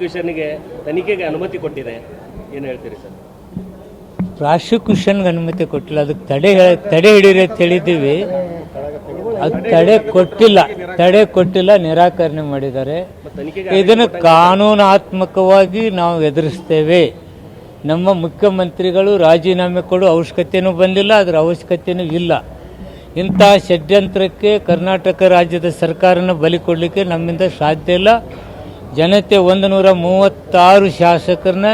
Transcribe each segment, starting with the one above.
ಪ್ರಾಸಿಕ್ಯೂಷನ್ಗೆ ತನಿಖೆಗೆ ಅನುಮತಿ ಕೊಟ್ಟಿದೆ. ಏನು ಹೇಳ್ತೀರಿ ಸರ್? ಪ್ರಾಸಿಕ್ಯೂಷನ್ಗೆ ಅನುಮತಿ ಕೊಟ್ಟಿಲ್ಲ. ಅದಕ್ಕೆ ತಡೆ ತಡೆ ಹಿಡೀರಿ ಅಂತ ಹೇಳಿದ್ದೀವಿ. ಅದು ತಡೆ ಕೊಟ್ಟಿಲ್ಲ. ತಡೆ ಕೊಟ್ಟಿಲ್ಲ ನಿರಾಕರಣೆ ಮಾಡಿದ್ದಾರೆ. ಇದನ್ನು ಕಾನೂನಾತ್ಮಕವಾಗಿ ನಾವು ಎದುರಿಸ್ತೇವೆ. ನಮ್ಮ ಮುಖ್ಯಮಂತ್ರಿಗಳು ರಾಜೀನಾಮೆ ಕೊಡೋ ಅವಶ್ಯಕತೆಯೂ ಬಂದಿಲ್ಲ ಅದರ ಅವಶ್ಯಕತೆಯೂ ಇಲ್ಲ. ಇಂಥ ಷಡ್ಯಂತ್ರಕ್ಕೆ ಕರ್ನಾಟಕ ರಾಜ್ಯದ ಸರ್ಕಾರನ ಬಲಿ ಕೊಡಲಿಕ್ಕೆ ನಮ್ಮಿಂದ ಸಾಧ್ಯ ಇಲ್ಲ. ಜನತೆ ಒಂದು ನೂರ ಮೂವತ್ತಾರು ಶಾಸಕರನ್ನ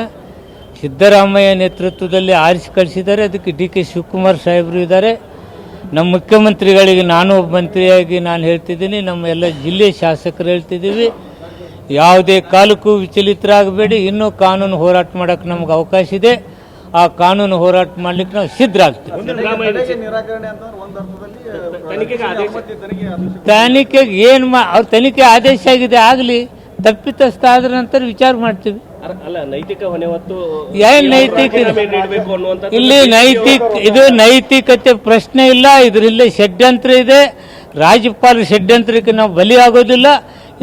ಸಿದ್ದರಾಮಯ್ಯ ನೇತೃತ್ವದಲ್ಲಿ ಆರಿಸಿ ಕಳಿಸಿದ್ದಾರೆ. ಅದಕ್ಕೆ ಡಿ ಕೆ ಶಿವಕುಮಾರ್ ಸಾಹೇಬರು ಇದ್ದಾರೆ. ನಮ್ಮ ಮುಖ್ಯಮಂತ್ರಿಗಳಿಗೆ ನಾನು ಒಬ್ಬ ಮಂತ್ರಿಯಾಗಿ ನಾನು ಹೇಳ್ತಿದ್ದೀನಿ. ನಮ್ಮ ಎಲ್ಲ ಜಿಲ್ಲೆ ಶಾಸಕರು ಹೇಳ್ತಿದ್ದೀವಿ. ಯಾವುದೇ ಕಾಲಕ್ಕೂ ವಿಚಲಿತರಾಗಬೇಡಿ. ಇನ್ನೂ ಕಾನೂನು ಹೋರಾಟ ಮಾಡೋಕ್ಕೆ ನಮ್ಗೆ ಅವಕಾಶ ಇದೆ. ಆ ಕಾನೂನು ಹೋರಾಟ ಮಾಡ್ಲಿಕ್ಕೆ ನಾವು ಸಿದ್ಧರಾಗ್ತೀವಿ. ತನಿಖೆಗೆ ಏನು ಮಾ ಅವ್ರ ತನಿಖೆ ಆದೇಶ ಆಗಿದೆ ಆಗಲಿ. ತಪ್ಪಿತಸ್ಥ ಆದ ನಂತರ ವಿಚಾರ ಮಾಡ್ತೀವಿ. ಅಲ್ಲ ನೈತಿಕ ಹೊಣೆ ಹೊತ್ತು ಏನ್ ನೈತಿಕ ಇಲ್ಲಿ ನೈತಿಕ ಇದು ನೈತಿಕತೆ ಪ್ರಶ್ನೆ ಇಲ್ಲ ಇದರಲ್ಲಿ ಷಡ್ಯಂತ್ರ ಇದೆ. ರಾಜ್ಯಪಾಲ ಷಡ್ಯಂತ್ರಕ್ಕೆ ನಾವು ಬಲಿಯಾಗೋದಿಲ್ಲ.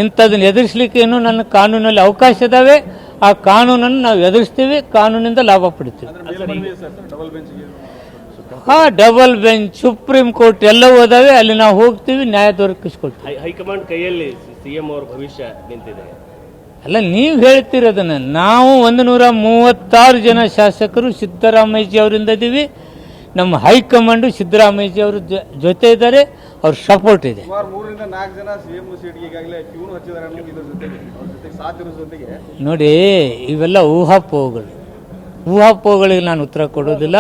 ಇಂಥದನ್ನ ಎದುರಿಸಲಿಕ್ಕೆ ಏನು ನನ್ನ ಕಾನೂನಲ್ಲಿ ಅವಕಾಶ ಇದಾವೆ. ಆ ಕಾನೂನನ್ನು ನಾವು ಎದುರಿಸ್ತೀವಿ ಕಾನೂನಿಂದ ಲಾಭ ಪಡಿತೀವಿ. ಹಾ ಡಬಲ್ ಬೆಂಚ್ ಸುಪ್ರೀಂ ಕೋರ್ಟ್ ಎಲ್ಲ ಹೋದಾವೆ ಅಲ್ಲಿ ನಾವು ಹೋಗ್ತೀವಿ ನ್ಯಾಯ ದೊರಕಿಸ್ಕೊಳ್ತೀವಿ. ಹೈ- ಹೈಕಮಾಂಡ್ ಕೈಯಲ್ಲಿ ಸಿಎಂ ಅವರ ಭವಿಷ್ಯ ನಿಂತಿದೆ. ಅಲ್ಲ ನೀವು ಹೇಳ್ತಿರೋದನ್ನ ನಾವು ಒಂದು ನೂರ ಮೂವತ್ತಾರು ಜನ ಶಾಸಕರು ಸಿದ್ದರಾಮಯ್ಯಜಿ ಅವರಿಂದ ಇದ್ದೀವಿ ನಮ್ಮ ಹೈಕಮಾಂಡು ಸಿದ್ದರಾಮಯ್ಯಜಿ ಅವರು ಜೊ- ಜೊತೆ ಇದ್ದಾರೆ ಅವ್ರ ಸಪೋರ್ಟ್ ಇದೆ. ಸುಮಾರು ಮೂರರಿಂದ ನಾಲ್ಕು ಜನ ಸಿಎಂ ಸೀಟ್ಗೆ ಈಗಾಗಲೇ ಕ್ಯೂನು ಹಚ್ಚಿದ್ದಾರೆ ಅನ್ನೋದು ಇದ್ರ ಜೊತೆಗೆ ಅವ್ರ ಜೊತೆಗೆ ಸಾಥ್ ಇರೋ ಜೊತೆಗೆ. ನೋಡಿ ಇವೆಲ್ಲ ಊಹಾಪೋಹಗಳು. ಊಹಾಪೋಹಗಳಿಗೆ ನಾನು ಉತ್ತರ ಕೊಡೋದಿಲ್ಲ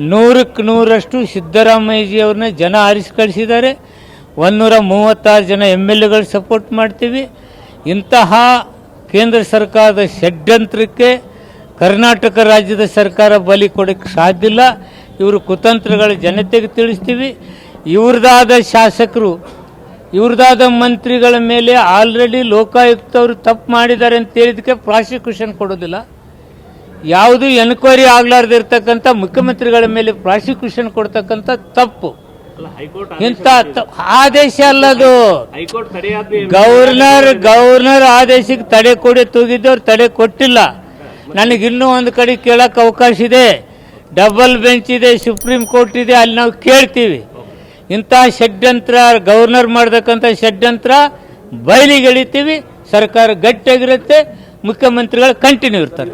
ನೂರಕ್ಕೆ ನೂರಷ್ಟು ಸಿದ್ದರಾಮಯ್ಯಜಿಯವ್ರನ್ನ ಜನ ಆರಿಸಿ ಕಳಿಸಿದ್ದಾರೆ. ಒಂದೂರ ಮೂವತ್ತಾರು ಜನ ಎಂ ಎಲ್ ಎಗಳು ಸಪೋರ್ಟ್ ಮಾಡ್ತೀವಿ. ಇಂತಹ ಕೇಂದ್ರ ಸರ್ಕಾರದ ಷಡ್ಯಂತ್ರಕ್ಕೆ ಕರ್ನಾಟಕ ರಾಜ್ಯದ ಸರ್ಕಾರ ಬಲಿ ಕೊಡೋಕ್ಕೆ ಸಾಧ್ಯ ಇಲ್ಲ. ಇವರು ಕುತಂತ್ರಗಳ ಜನತೆಗೆ ತಿಳಿಸ್ತೀವಿ. ಇವ್ರದಾದ ಶಾಸಕರು, ಇವ್ರದಾದ ಮಂತ್ರಿಗಳ ಮೇಲೆ ಆಲ್ರೆಡಿ ಲೋಕಾಯುಕ್ತವರು ತಪ್ಪು ಮಾಡಿದ್ದಾರೆ ಅಂತ ಹೇಳಿದಕ್ಕೆ ಪ್ರಾಸಿಕ್ಯೂಷನ್ ಕೊಡೋದಿಲ್ಲ ಯಾವುದು ಎನ್ಕ್ವೈರಿ ಆಗ್ಲಾರ್ದಿರ್ತಕ್ಕಂಥ ಮುಖ್ಯಮಂತ್ರಿಗಳ ಮೇಲೆ ಪ್ರಾಸಿಕ್ಯೂಷನ್ ಕೊಡ್ತಕ್ಕಂಥ ತಪ್ಪು. ಇಂಥ ಆದೇಶ ಅಲ್ಲದು. ಗವರ್ನರ್ ಗವರ್ನರ್ ಆದೇಶಕ್ಕೆ ತಡೆ ಕೊಡಿ ತೂಗಿದ್ದವ್ರು ತಡೆ ಕೊಟ್ಟಿಲ್ಲ. ನನಗೆ ಇನ್ನೂ ಒಂದು ಕಡೆ ಕೇಳಕ್ಕೆ ಅವಕಾಶ ಇದೆ. ಡಬಲ್ ಬೆಂಚ್ ಇದೆ ಸುಪ್ರೀಂ ಕೋರ್ಟ್ ಇದೆ ಅಲ್ಲಿ ನಾವು ಕೇಳ್ತೀವಿ. ಇಂಥ ಷಡ್ಯಂತ್ರ ಗವರ್ನರ್ ಮಾಡತಕ್ಕಂಥ ಷಡ್ಯಂತ್ರ ಬಯಲಿಗೆ ಎಳಿತೀವಿ. ಸರ್ಕಾರ ಗಟ್ಟಿಯಾಗಿರುತ್ತೆ. ಮುಖ್ಯಮಂತ್ರಿಗಳು ಕಂಟಿನ್ಯೂ ಇರ್ತಾರೆ.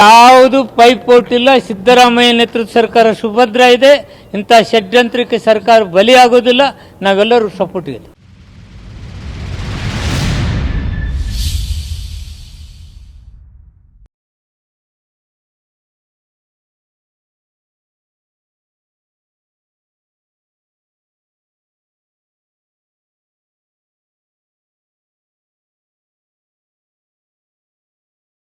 ಯಾವುದು ಪೈಪೋಟಿಲ್ಲ ಸಿದ್ದರಾಮಯ್ಯ ನೇತೃತ್ವ ಸರ್ಕಾರ ಸುಭದ್ರ ಇದೆ ಇಂಥ ಷಡ್ಯಂತ್ರಕ್ಕೆ ಸರ್ಕಾರ ಬಲಿಯಾಗೋದಿಲ್ಲ ನಾವೆಲ್ಲರೂ ಸಪೋರ್ಟ್ ಇದೆ